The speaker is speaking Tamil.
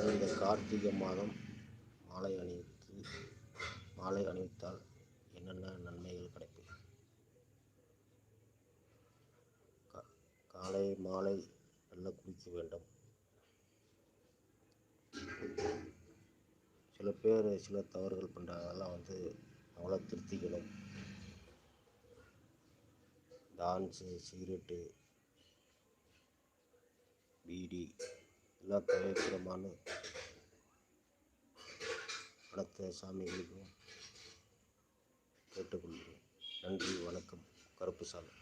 கார்த்திகை மாதம் மாலை அணிவித்து மாலை அணிவித்தால் என்னென்ன நன்மைகள் கிடைக்கும்? காலை மாலை நல்லா குளிக்க வேண்டும். சில பேர் சில தவறுகள் பண்ணுறதெல்லாம் வந்து அவங்கள திருத்திக்கணும். டான்ஸு சிகரெட்டு பீடி எல்லா தவிர்க்கணுமான்னு அனைத்து சாமிகளுக்கும் கேட்டுக்கொள்கிறேன். நன்றி வணக்கம் கருப்புசாமி